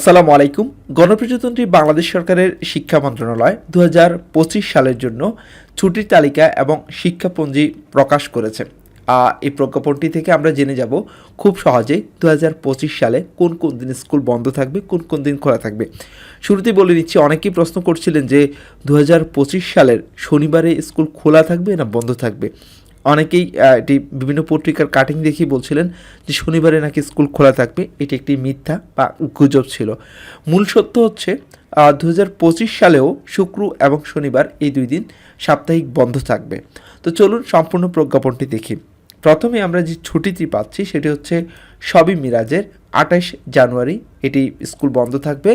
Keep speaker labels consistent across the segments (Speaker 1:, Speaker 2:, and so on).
Speaker 1: আসসালামু আলাইকুম। গণপ্রজাতন্ত্রী বাংলাদেশ সরকারের শিক্ষা মন্ত্রণালয় দু হাজার পঁচিশ সালের জন্য ছুটির তালিকা এবং শিক্ষাপঞ্জি প্রকাশ করেছে। এই প্রজ্ঞাপনটি থেকে আমরা জেনে যাব খুব সহজেই দু হাজার পঁচিশ সালে কোন কোন দিন স্কুল বন্ধ থাকবে, কোন কোন দিন খোলা থাকবে। শুরুতেই বলে নিচ্ছি, অনেকেই প্রশ্ন করছিলেন যে দু হাজার পঁচিশ সালের শনিবারে স্কুল খোলা থাকবে না বন্ধ থাকবে? অনেকেই এটি বিভিন্ন পত্রিকার কাটিং দেখেই বলছিলেন যে শনিবারে নাকি স্কুল খোলা থাকবে। এটি একটি মিথ্যা বা গুজব ছিল। মূল সত্য হচ্ছে দু হাজার পঁচিশ সালেও শুক্র এবং শনিবার এই দুই দিন সাপ্তাহিক বন্ধ থাকবে। তো চলুন সম্পূর্ণ প্রজ্ঞাপনটি দেখি। প্রথমে আমরা যে ছুটিটি পাচ্ছি সেটি হচ্ছে সবই মিরাজের আঠাশ জানুয়ারি। এটি স্কুল বন্ধ থাকবে।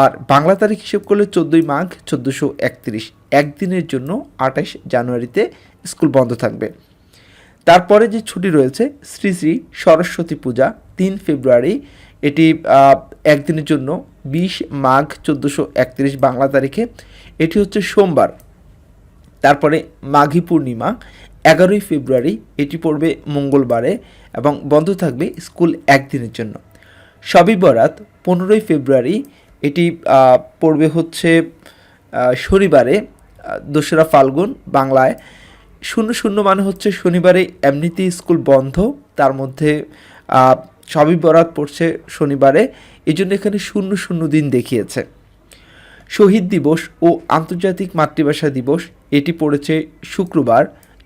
Speaker 1: আর বাংলা তারিখ হিসেব করলে চোদ্দোই মাঘ চোদ্দোশো একত্রিশ। একদিনের জন্য আঠাশ জানুয়ারিতে স্কুল বন্ধ থাকবে। তারপরে যে ছুটি রয়েছে, শ্রী শ্রী সরস্বতী পূজা, তিন ফেব্রুয়ারি, এটি একদিনের জন্য বিশ মাঘ চোদ্দোশো একত্রিশ বাংলা তারিখে। এটি হচ্ছে সোমবার। তারপরে মাঘী পূর্ণিমা, এগারোই ফেব্রুয়ারি, এটি পড়বে মঙ্গলবারে এবং বন্ধ থাকবে স্কুল একদিনের জন্য। সবই বরাত, পনেরোই ফেব্রুয়ারি, এটি পড়বে হচ্ছে শনিবারে দোসরা ফাল্গুন বাংলায়। শূন্য শূন্য মানে হচ্ছে শনিবারে এমনিতেই স্কুল বন্ধ, তার মধ্যে সবই বরাত পড়ছে শনিবারে। এই জন্য এখানে শূন্য শূন্য দিন দেখিয়েছে। শহীদ দিবস ও আন্তর্জাতিক মাতৃভাষা দিবস, এটি পড়েছে শুক্রবার,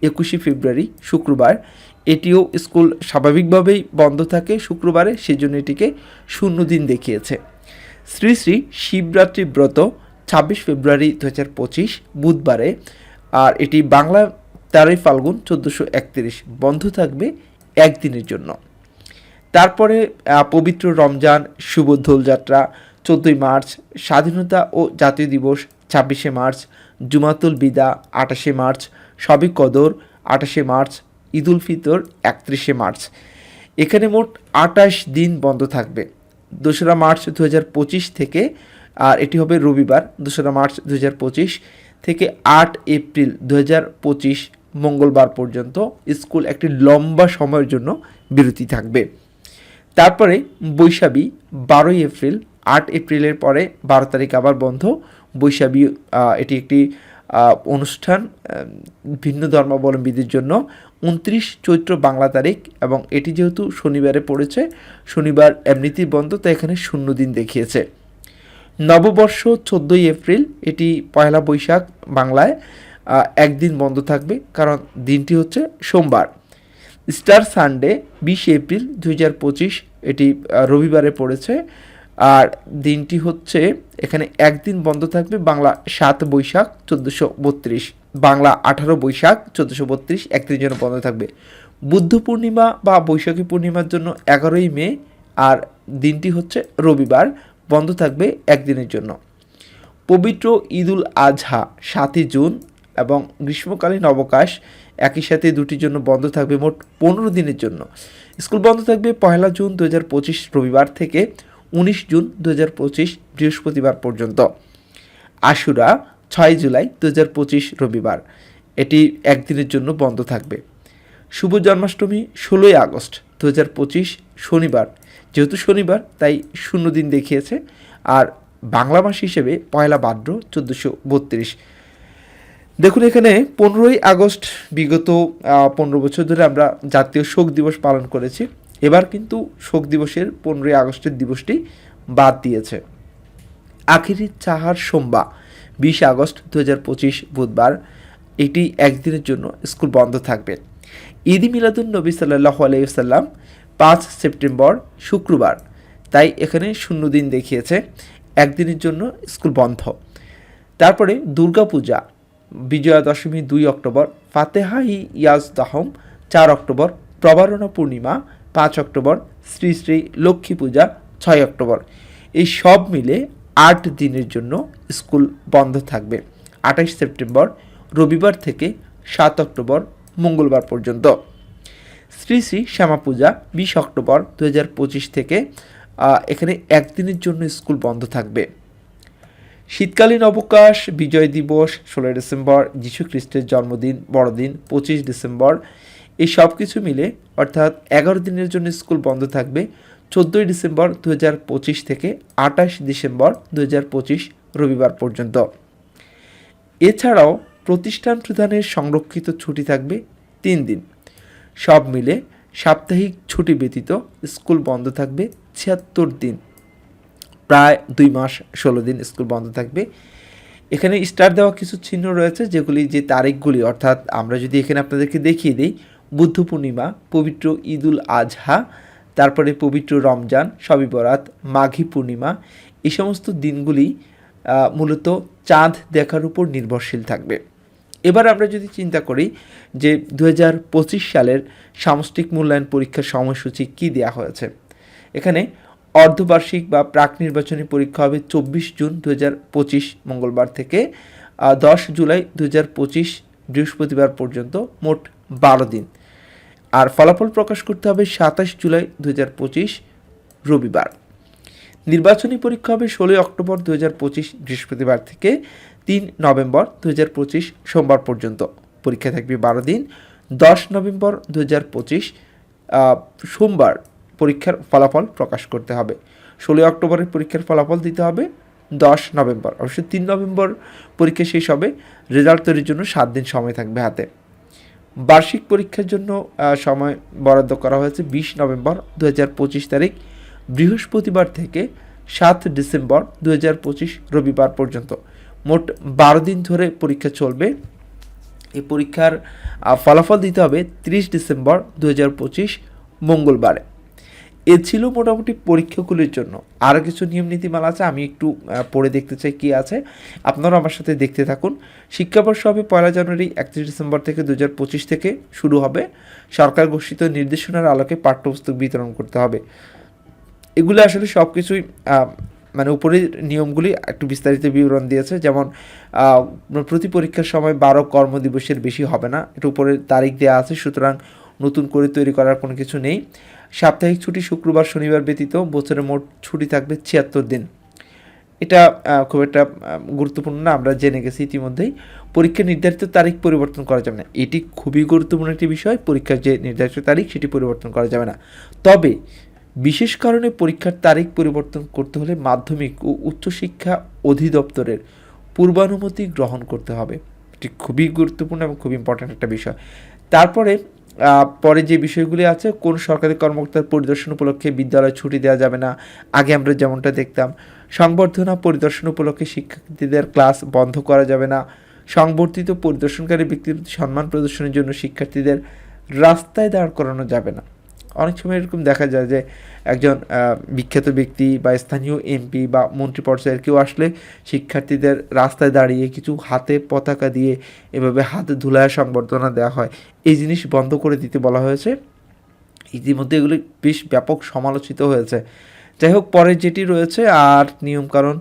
Speaker 1: একুশে ফেব্রুয়ারি, শুক্রবার। এটিও স্কুল স্বাভাবিকভাবেই বন্ধ থাকে শুক্রবারে, সেজন্য এটিকে শূন্য দিন দেখিয়েছে। শ্রী শ্রী শিবরাত্রি ব্রত ছাব্বিশ ফেব্রুয়ারি দু হাজার পঁচিশ বুধবারে আর এটি বাংলা তেরোই ফাল্গুন চোদ্দোশো একত্রিশ। বন্ধ থাকবে একদিনের জন্য। তারপরে পবিত্র রমজান, শুভ দোলযাত্রা, চোদ্দোই মার্চ, স্বাধীনতা ও জাতীয় দিবস, ছাব্বিশে মার্চ, জুমাতুল বিদা, আঠাশে মার্চ সবই কদর, আঠাশে মার্চ, ঈদুল ফিতর, একত্রিশে মার্চ। এখানে মোট আটাশ দিন বন্ধ থাকবে। দোসরা মার্চ দু থেকে আর এটি হবে রবিবার, দোসরা মার্চ দু থেকে আট এপ্রিল দু মঙ্গলবার পর্যন্ত স্কুল একটি লম্বা সময়ের জন্য বিরতি থাকবে। তারপরে বৈশাখী বারোই এপ্রিল, আট এপ্রিলের পরে বারো তারিখ আবার বন্ধ। বৈশাখী এটি একটি অনুষ্ঠান ভিন্ন ধর্মাবলম্বীদের জন্য। উনত্রিশ চৈত্র বাংলা তারিখ এবং এটি যেহেতু শনিবারে পড়েছে, শনিবার এমনিতেই বন্ধ, তাই এখানে শূন্য দিন দেখিয়েছে। নববর্ষ চোদ্দোই এপ্রিল, এটি পয়লা বৈশাখ বাংলায় একদিন বন্ধ থাকবে, কারণ দিনটি হচ্ছে সোমবার। স্টার সানডে, বিশ এপ্রিল দুই হাজার পঁচিশ, এটি রবিবারে পড়েছে। আর দিনটি হচ্ছে, এখানে একদিন বন্ধ থাকবে, বাংলা সাত বৈশাখ চোদ্দোশো বত্রিশ। বাংলা আঠারো বৈশাখ চোদ্দোশো বত্রিশ, একদিনের জন্য বন্ধ থাকবে। বুদ্ধ পূর্ণিমা বা বৈশাখী পূর্ণিমার জন্য এগারোই মে, আর দিনটি হচ্ছে রবিবার। বন্ধ থাকবে একদিনের জন্য। পবিত্র ঈদুল আজহা, সাতই জুন এবং গ্রীষ্মকালীন অবকাশ একই সাথে দুটির জন্য বন্ধ থাকবে মোট পনেরো দিনের জন্য। স্কুল বন্ধ থাকবে পয়লা জুন দু রবিবার থেকে উনিশ জুন দু পঁচিশ বৃহস্পতিবার পর্যন্ত। আশুরা, ছয় জুলাই দু পঁচিশ রবিবার। এটি একদিনের জন্য বন্ধ থাকবে। শুভ জন্মাষ্টমী ষোলোই আগস্ট দু পঁচিশ শনিবার। যেহেতু শনিবার, তাই শূন্য দিন দেখিয়েছে। আর বাংলা মাস হিসেবে পয়লা ভাদ্র চোদ্দোশো বত্রিশ। দেখুন এখানে পনেরোই আগস্ট, বিগত পনেরো বছর ধরে আমরা জাতীয় শোক দিবস পালন করেছি। এবার কিন্তু শোক দিবসের পনেরোই আগস্টের দিবসটি বাদ দিয়েছে। আখিরি চাহার সোমবার, বিশ আগস্ট দু হাজার পঁচিশ বুধবার। এটি একদিনের জন্য স্কুল বন্ধ থাকবে। ঈদ মিলাদুন নবী সাল্লাহ আলাইসাল্লাম পাঁচ সেপ্টেম্বর শুক্রবার। তাই এখানে শূন্য দিন দেখিয়েছে, একদিনের জন্য স্কুল বন্ধ। তারপরে দুর্গাপূজা বিজয়া দশমী দুই অক্টোবর ফাতেহাই ইয়াজ দাহম চার অক্টোবর, প্রবারণা পূর্ণিমা পাঁচ অক্টোবর, শ্রী শ্রী লক্ষ্মী পূজা ছয় অক্টোবর। এই সব মিলে আট দিনের জন্য স্কুল বন্ধ থাকবে আঠাশ সেপ্টেম্বর রবিবার থেকে সাত অক্টোবর মঙ্গলবার পর্যন্ত। শ্রী শ্রী শ্যামা পূজা, বিশ অক্টোবর দু হাজার পঁচিশ থেকে এখানে একদিনের জন্য স্কুল বন্ধ থাকবে। শীতকালীন অবকাশ, বিজয় দিবস ষোলোই ডিসেম্বর, যীশু খ্রিস্টের জন্মদিন, বড়দিন, পঁচিশ ডিসেম্বর, এই সব কিছু মিলে অর্থাৎ এগারো দিনের জন্য স্কুল বন্ধ থাকবে। চোদ্দোই ডিসেম্বর দু হাজার পঁচিশ থেকে আঠাশ ডিসেম্বর দু হাজার পঁচিশ রবিবার পর্যন্ত। এছাড়াও প্রতিষ্ঠান প্রধানের সংরক্ষিত ছুটি থাকবে তিন দিন। সব মিলে সাপ্তাহিক ছুটি ব্যতীত স্কুল বন্ধ থাকবে ছিয়াত্তর দিন। প্রায় দুই মাস ষোলো দিন স্কুল বন্ধ থাকবে। এখানে স্টার দেওয়া কিছু চিহ্ন রয়েছে, যেগুলি যে তারিখগুলি, অর্থাৎ আমরা যদি এখানে আপনাদেরকে দেখিয়ে দিই, বুদ্ধ পূর্ণিমা, পবিত্র ঈদুল আজহা, তারপরে পবিত্র রমজান শবি বরাত, মাঘী পূর্ণিমা, এই সমস্ত দিনগুলি মূলত চাঁদ দেখার উপর নির্ভরশীল থাকবে। এবার আমরা যদি চিন্তা করি যে দু হাজার পঁচিশ সালের সামষ্টিক মূল্যায়ন পরীক্ষার সময়সূচি কী দেওয়া হয়েছে? এখানে অর্ধবার্ষিক বা প্রাক নির্বাচনী পরীক্ষা হবে চব্বিশ জুন দু হাজার পঁচিশ মঙ্গলবার থেকে দশ জুলাই দু হাজার পঁচিশ বৃহস্পতিবার পর্যন্ত মোট বারো দিন। আর ফলাফল প্রকাশ করতে হবে সাতাশ জুলাই দু হাজার পঁচিশ রবিবার। নির্বাচনী পরীক্ষা হবে ষোলোই অক্টোবর দু হাজার পঁচিশ বৃহস্পতিবার থেকে তিন নভেম্বর দু হাজার পঁচিশ সোমবার পর্যন্ত। পরীক্ষা থাকবে বারো দিন, দশ নভেম্বর দু হাজার পঁচিশ সোমবার পরীক্ষার ফলাফল প্রকাশ করতে হবে। ষোলোই অক্টোবরের পরীক্ষার ফলাফল দিতে হবে, দশ নভেম্বর। অবশ্যই তিন নভেম্বর পরীক্ষা শেষ হবে, রেজাল্ট তৈরির জন্য সাত দিন সময় থাকবে হাতে। বার্ষিক পরীক্ষার জন্য সময় বরাদ্দ করা হয়েছে বিশ নভেম্বর দু হাজার পঁচিশ তারিখ, বৃহস্পতিবার থেকে সাত ডিসেম্বর দু হাজার পঁচিশ রবিবার পর্যন্ত। মোট বারো দিন ধরে পরীক্ষা চলবে। এই পরীক্ষার ফলাফল দিতে হবে তিরিশ ডিসেম্বর দু হাজার পঁচিশ, মঙ্গলবারে। এ ছিল মোটামুটি পরীক্ষাগুলির জন্য। আরও কিছু নিয়ম নীতিমালা আছে, আমি একটু পড়ে দেখতে চাই কী আছে। আপনারা আমার সাথে দেখতে থাকুন। শিক্ষাবর্ষ হবে পয়লা জানুয়ারি, একত্রিশ ডিসেম্বর থেকে দু হাজার পঁচিশ থেকে শুরু হবে। সরকার ঘোষিত নির্দেশনার আলোকে পাঠ্যপুস্তক বিতরণ করতে হবে। এগুলো আসলে সব কিছুই মানে উপরের নিয়মগুলি একটু বিস্তারিত বিবরণ দিয়েছে, যেমন প্রতি পরীক্ষার সময় বারো কর্মদিবসের বেশি হবে না, এটা উপরের তারিখ দেওয়া আছে, সুতরাং নতুন করে তৈরি করার কোনো কিছু নেই। সাপ্তাহিক ছুটি শুক্রবার, শনিবার ব্যতীত বছরের মোট ছুটি থাকবে ছিয়াত্তর দিন। এটা খুব একটা গুরুত্বপূর্ণ না, আমরা জেনে গেছি ইতিমধ্যেই। পরীক্ষার নির্ধারিত তারিখ পরিবর্তন করা যাবে না, এটি খুবই গুরুত্বপূর্ণ একটি বিষয়, পরীক্ষার যে নির্ধারিত তারিখ সেটি পরিবর্তন করা যাবে না। তবে বিশেষ কারণে পরীক্ষার তারিখ পরিবর্তন করতে হলে মাধ্যমিক ও উচ্চশিক্ষা অধিদপ্তরের পূর্বানুমতি গ্রহণ করতে হবে। এটি খুবই গুরুত্বপূর্ণ এবং খুব ইম্পর্ট্যান্ট একটা বিষয়। তারপরে পরে যে বিষয়গুলি আছে, কোন সরকারি কর্মকর্তার পরিদর্শন উপলক্ষে বিদ্যালয় ছুটি দেওয়া যাবে না, আগে আমরা যেমনটা দেখতাম, সংবর্ধনা পরিদর্শন উপলক্ষে শিক্ষার্থীদের ক্লাস বন্ধ করা যাবে না, সংবর্ধিত পরিদর্শনকারী ব্যক্তির সম্মান প্রদর্শনের জন্য শিক্ষার্থীদের রাস্তায় দাঁড় করানো যাবে না। অনেক সময় এরকম দেখা যায় যে একজন বিখ্যাত ব্যক্তি বা স্থানীয় এমপি বা মন্ত্রী পর্যায়ের কেউ আসলে শিক্ষার্থীদের রাস্তায় দাঁড়িয়ে কিছু হাতে পতাকা দিয়ে এভাবে হাতে ধুলায় সংবর্ধনা দেওয়া হয়। এই জিনিস বন্ধ করে দিতে বলা হয়েছে। ইতিমধ্যে এগুলি বেশ ব্যাপক সমালোচিত হয়েছে। যাই হোক, পরে যেটি রয়েছে আর নিয়মকানুন,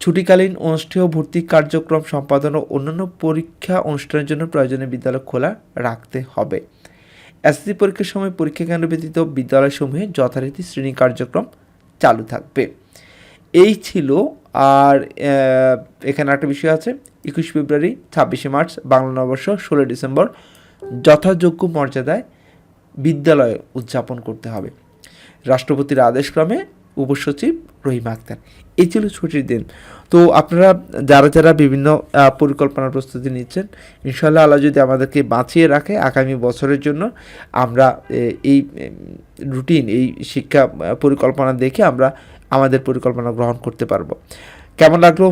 Speaker 1: ছুটিকালীন অনুষ্ঠেয় ভর্তি কার্যক্রম সম্পাদন ও অন্যান্য পরীক্ষা অনুষ্ঠানের জন্য প্রয়োজনীয় বিদ্যালয় খোলা রাখতে হবে। এসএসসি পরীক্ষার সময় পরীক্ষা কেন্দ্র ব্যতীত বিদ্যালয়সমূহে যথারীতি শ্রেণি কার্যক্রম চালু থাকবে। এই ছিল আর এখানে একটা বিষয় আছে। একুশ ফেব্রুয়ারি, ছাব্বিশে মার্চ, বাংলা নববর্ষ ষোলো ডিসেম্বর। যথাযোগ্য মর্যাদায় বিদ্যালয় উদযাপন করতে হবে। রাষ্ট্রপতির আদেশক্রমে উপসচিব রহিমা আক্তার এই ছিল ছুটির দিন। তো আপনারা যারা যারা বিভিন্ন পরিকল্পনার প্রস্তুতি নিচ্ছেন ইনশাল্লাহ আল্লাহ যদি আমাদেরকে বাঁচিয়ে রাখে আগামী বছরের জন্য, আমরা এই রুটিন এই শিক্ষা পরিকল্পনা দেখে আমরা আমাদের পরিকল্পনা গ্রহণ করতে পারব। কেমন লাগল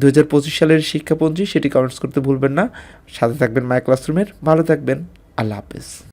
Speaker 1: দু হাজার পঁচিশ সালের শিক্ষাপঞ্জি, সেটি কমেন্টস করতে ভুলবেন না। সাথে থাকবেন মাই ক্লাসরুমের ভালো থাকবেন। আল্লাহ হাফেজ।